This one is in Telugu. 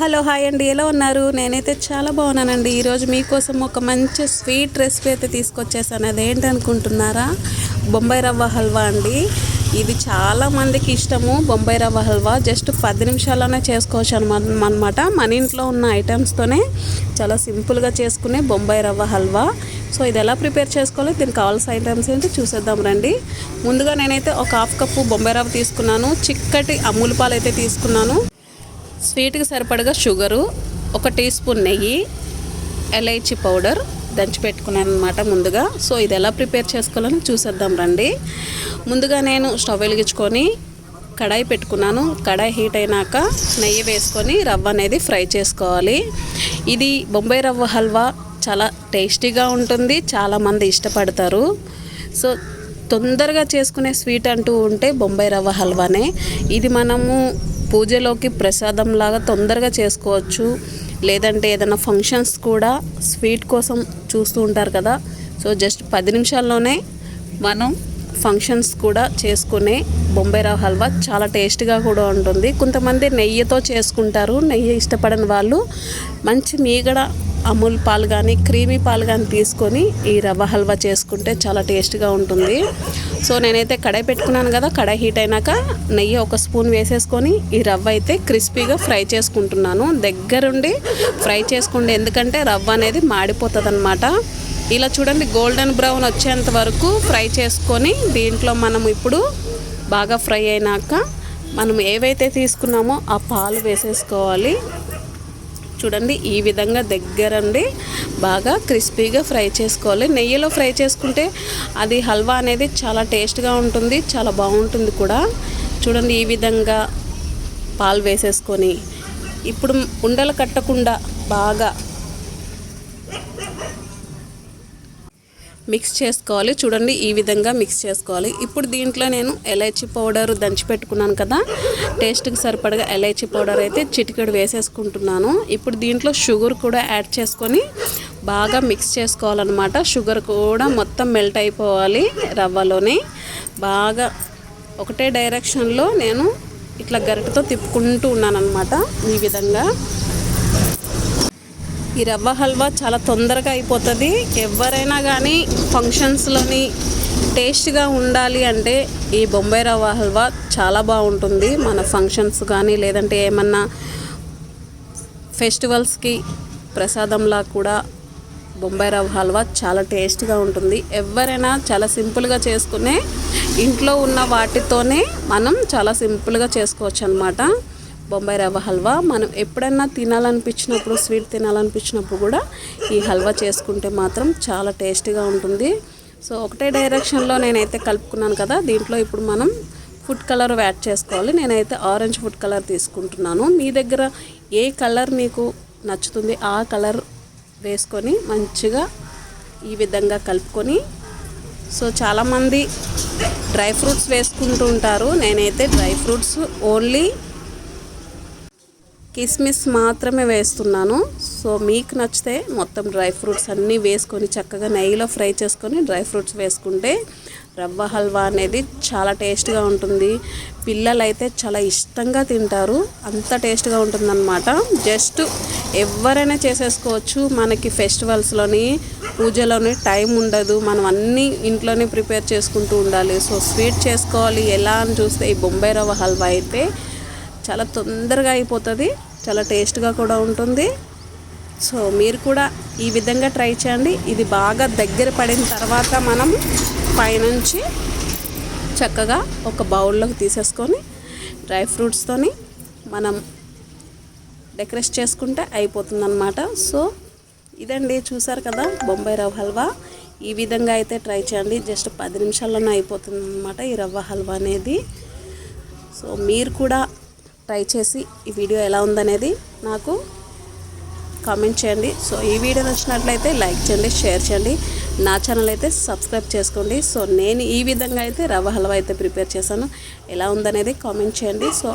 హలో హాయ్ అండి. ఎలా ఉన్నారు? నేనైతే చాలా బాగున్నానండి. ఈరోజు మీకోసం ఒక మంచి స్వీట్ రెసిపీ అయితే తీసుకొచ్చేసాను. అదేంటి అనుకుంటున్నారా? బొంబాయి రవ్వ హల్వా అండి. ఇది చాలా మందికి ఇష్టము బొంబాయి రవ్వ హల్వా. జస్ట్ పది నిమిషాల్లోనే చేసుకోవచ్చు అనమాట మన ఇంట్లో ఉన్న ఐటమ్స్తోనే చాలా సింపుల్గా చేసుకునే బొంబాయి రవ్వ హల్వా. సో ఇది ఎలా ప్రిపేర్ చేసుకోవాలో దీనికి కావాల్సిన ఐటమ్స్ ఏంటి చూసేద్దాం రండి. ముందుగా నేనైతే ఒక హాఫ్ కప్పు బొంబాయి రవ్వ తీసుకున్నాను. చిక్కటి అమూల్ పాలు అయితే తీసుకున్నాను. స్వీట్కి సరిపడగా షుగరు ఒక టీ స్పూన్ నెయ్యి ఎలైచి పౌడర్ దంచి పెట్టుకున్నాను అనమాట ముందుగా. సో ఇది ఎలా ప్రిపేర్ చేసుకోవాలని చూసేద్దాం రండి. ముందుగా నేను స్టవ్ వెలిగించుకొని కడాయి పెట్టుకున్నాను. కడాయి హీట్ అయినాక నెయ్యి వేసుకొని రవ్వ అనేది ఫ్రై చేసుకోవాలి. ఇది బొంబాయి రవ్వ హల్వా చాలా టేస్టీగా ఉంటుంది చాలామంది ఇష్టపడతారు. సో తొందరగా చేసుకునే స్వీట్ అంటూ ఉంటే బొంబాయి రవ్వ హల్వానే. ఇది మనము పూజలోకి ప్రసాదం లాగా తొందరగా చేసుకోవచ్చు. లేదంటే ఏదైనా ఫంక్షన్స్ కూడా స్వీట్ కోసం చూస్తూ ఉంటారు కదా. సో జస్ట్ పది నిమిషాల్లోనే మనం ఫంక్షన్స్ కూడా చేసుకునే బొంబాయి రవ్వ హల్వా చాలా టేస్ట్గా కూడా ఉంటుంది. కొంతమంది నెయ్యితో చేసుకుంటారు. నెయ్యి ఇష్టపడని వాళ్ళు మంచి మీగడ అమూల్ పాలు కానీ క్రీమీ పాలు కానీ తీసుకొని ఈ రవ్వ హల్వా చేసుకుంటే చాలా టేస్ట్గా ఉంటుంది. సో నేనైతే కడాయి పెట్టుకున్నాను కదా కడాయి హీట్ అయినాక నెయ్యి ఒక స్పూన్ వేసేసుకొని ఈ రవ్వ అయితే క్రిస్పీగా ఫ్రై చేసుకుంటున్నాను. దగ్గరుండి ఫ్రై చేసుకోండి ఎందుకంటే రవ్వ అనేది మాడిపోతుంది అనమాట ఇలా చూడండి గోల్డెన్ బ్రౌన్ వచ్చేంత వరకు ఫ్రై చేసుకొని దీంట్లో మనం ఇప్పుడు బాగా ఫ్రై అయినాక మనం ఏవైతే తీసుకున్నామో ఆ పాలు వేసేసుకోవాలి. చూడండి ఈ విధంగా దగ్గరండి. బాగా క్రిస్పీగా ఫ్రై చేసుకోవాలి. నెయ్యిలో ఫ్రై చేసుకుంటే అది హల్వా అనేది చాలా టేస్ట్గా ఉంటుంది చాలా బాగుంటుంది కూడా. చూడండి ఈ విధంగా పాలు వేసేసుకొని ఇప్పుడు ఉండలు కట్టకుండా బాగా మిక్స్ చేసుకోవాలి. చూడండి ఈ విధంగా మిక్స్ చేసుకోవాలి. ఇప్పుడు దీంట్లో నేను ఎలైచి పౌడర్ దంచి పెట్టుకున్నాను కదా. టేస్ట్కి సరిపడగా ఎలైచి పౌడర్ అయితే చిటికెడు వేసేసుకుంటున్నాను. ఇప్పుడు దీంట్లో షుగర్ కూడా యాడ్ చేసుకొని బాగా మిక్స్ చేసుకోవాలన్నమాట. షుగర్ కూడా మొత్తం మెల్ట్ అయిపోవాలి రవ్వలోనే. బాగా ఒకటే డైరెక్షన్లో నేను ఇట్లా గరిటతో తిప్పుకుంటూ ఉన్నాను అనమాట ఈ విధంగా. ఈ రవ్వ హల్వా చాలా తొందరగా అయిపోతుంది. ఎవరైనా కానీ ఫంక్షన్స్లోని టేస్ట్గా ఉండాలి అంటే ఈ బొంబాయి రవ్వ హల్వా చాలా బాగుంటుంది. మన ఫంక్షన్స్ కానీ లేదంటే ఏమన్నా ఫెస్టివల్స్కి ప్రసాదంలా కూడా బొంబాయి రవ్వ హల్వా చాలా టేస్ట్గా ఉంటుంది. ఎవరైనా చాలా సింపుల్గా చేసుకునే ఇంట్లో ఉన్న వాటితోనే మనం చాలా సింపుల్గా చేసుకోవచ్చు అనమాట బొంబాయి రవ్వ హల్వా. మనం ఎప్పుడన్నా తినాలనిపించినప్పుడు స్వీట్ తినాలనిపించినప్పుడు కూడా ఈ హల్వా చేసుకుంటే మాత్రం చాలా టేస్టీగా ఉంటుంది. సో ఒకటే డైరెక్షన్లో నేనైతే కలుపుకున్నాను కదా దీంట్లో ఇప్పుడు మనం ఫుడ్ కలర్ యాడ్ చేసుకోవాలి. నేనైతే ఆరెంజ్ ఫుడ్ కలర్ తీసుకుంటున్నాను. మీ దగ్గర ఏ కలర్ మీకు నచ్చుతుంది ఆ కలర్ వేసుకొని మంచిగా ఈ విధంగా కలుపుకొని సో చాలామంది డ్రై ఫ్రూట్స్ వేసుకుంటూ ఉంటారు. నేనైతే డ్రై ఫ్రూట్స్ ఓన్లీ కిస్మిస్ మాత్రమే వేస్తున్నాను. సో మీకు నచ్చితే మొత్తం డ్రై ఫ్రూట్స్ అన్నీ వేసుకొని చక్కగా నెయ్యిలో ఫ్రై చేసుకొని డ్రై ఫ్రూట్స్ వేసుకుంటే రవ్వ హల్వా అనేది చాలా టేస్ట్గా ఉంటుంది. పిల్లలైతే చాలా ఇష్టంగా తింటారు. అంత టేస్ట్గా ఉంటుందన్నమాట. జస్ట్ ఎవరైనా చేసేసుకోవచ్చు. మనకి ఫెస్టివల్స్లోని పూజలోని టైం ఉండదు. మనం అన్నీ ఇంట్లోనే ప్రిపేర్ చేసుకుంటూ ఉండాలి. సో స్వీట్ చేసుకోవాలి. ఎలా అని చూస్తే ఈ బొంబాయి రవ్వ హల్వా అయితే చాలా తొందరగా అయిపోతుంది. చాలా టేస్ట్గా కూడా ఉంటుంది. సో మీరు కూడా ఈ విధంగా ట్రై చేయండి. ఇది బాగా దగ్గర పడిన తర్వాత మనం పైనుంచి చక్కగా ఒక బౌల్లోకి తీసేసుకొని డ్రై ఫ్రూట్స్తోని మనం డెకరేట్ చేసుకుంటే అయిపోతుందన్నమాట. సో ఇదండి చూసారు కదా బొంబాయి రవ్వ హల్వా. ఈ విధంగా అయితే ట్రై చేయండి. జస్ట్ పది నిమిషాల్లోనే అయిపోతుంది అనమాట ఈ రవ్వ హల్వా అనేది. సో మీరు కూడా ట్రై చేసి ఈ వీడియో ఎలా ఉందనేది నాకు కామెంట్ చేయండి. సో ఈ వీడియో నచ్చినట్లయితే లైక్ చేయండి షేర్ చేయండి. నా ఛానల్ అయితే సబ్స్క్రైబ్ చేసుకోండి. సో నేను ఈ విధంగా అయితే రవ్వ హల్వా అయితే ప్రిపేర్ చేశాను. ఎలా ఉందనేది కామెంట్ చేయండి. సో